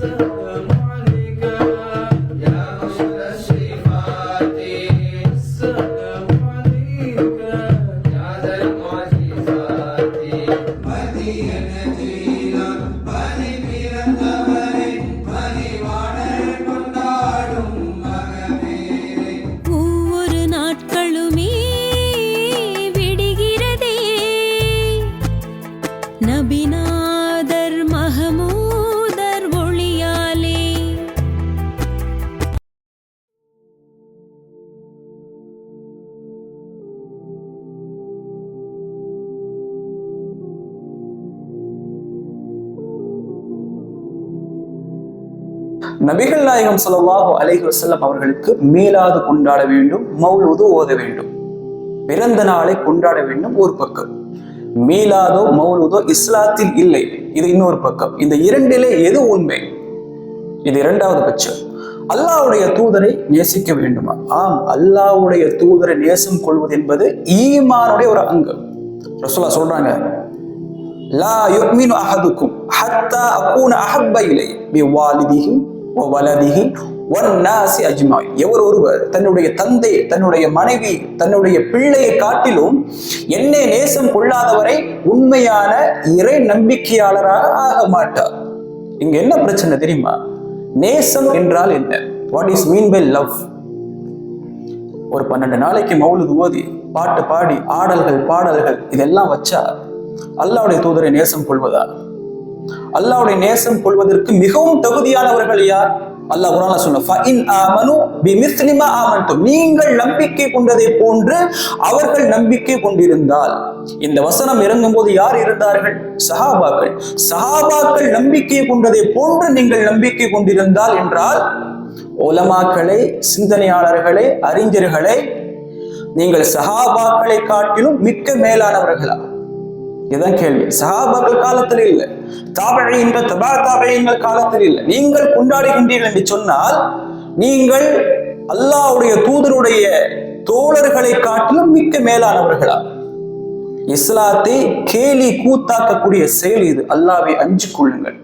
Altyazı நபிகள் நாயகம் ஸல்லல்லாஹு அலைஹி வஸல்லம் அவர்களுக்கு மேலாது கொண்டாட வேண்டும் மௌலூது ஓத வேண்டும். பிறந்த நாளை கொண்டாட வேண்டும் ஒரு பக்கம். மீலாதோ மௌலூதோ இஸ்லாத்தில் இல்லை இது இன்னொரு பக்கம். இந்த இரண்டிலே எது உண்மை? இது இரண்டாவது பட்சம் அல்லாவுடைய தூதரை நேசிக்க வேண்டுமா? ஆம் அல்லாவுடைய தூதரை நேசம் கொள்வது என்பது ஈமானுடைய ஒரு அங்கம். ரசோலா சொல்றாங்க லா யுக்மினு அஹதுக்கும் ஹத்தா அகூன அஹப்ப இலை பி வாலிதிஹி வலதிகி ஒன்னாசி அஜ்மாய் எவர் ஒருவர் தன்னுடைய தந்தை தன்னுடைய மனைவி தன்னுடைய பிள்ளையை காட்டிலும் என்னை நேசம் கொள்ளாதவரை உண்மையான இறை நம்பிக்கையாளராக ஆக மாட்டார். இங்க என்ன பிரச்சனை தெரியுமா? நேசம் என்றால் என்ன? What is mean by love ஒரு பன்னெண்டு நாளைக்கு மௌலுது ஓதி பாட்டு பாடி ஆடல்கள் பாடல்கள் இதெல்லாம் வச்சா அல்லாவுடைய தூதரை நேசம் கொள்வதா? அல்லாவுடைய நேசம் கொள்வதற்கு மிகவும் தகுதியானவர்கள் யார்? அல்லாஹ் குரான்ல சொன்ன நீங்கள் நம்பிக்கை கொண்டதை போன்று அவர்கள் நம்பிக்கை கொண்டிருந்தால் இந்த வசனம் இறங்கும் போது யார் இருந்தார்கள்? சஹாபாக்கள். சஹாபாக்கள் நம்பிக்கை கொண்டதை போன்று நீங்கள் நம்பிக்கை கொண்டிருந்தால் என்றால் உலமாக்களை சிந்தனையாளர்களை அறிஞர்களை நீங்கள் சஹாபாக்களை காட்டிலும் மிக்க மேலானவர்களா? இதுதான் கேள்வி. சஹாபாக்கள் காலத்தில் இல்லை. தாபழையின்கள் தபா தாபழையங்கள் காலத்தில் இல்லை. நீங்கள் கொண்டாடுகின்றீர்கள் என்று சொன்னால் நீங்கள் அல்லாஹ்வுடைய தூதருடைய தோழர்களை காட்டிலும் மிக்க மேலானவர்களா இஸ்லாத்தை கேலி கூத்தாக்கக்கூடிய செயல் இது. அல்லாவை அஞ்சு கொள்ளுங்கள்.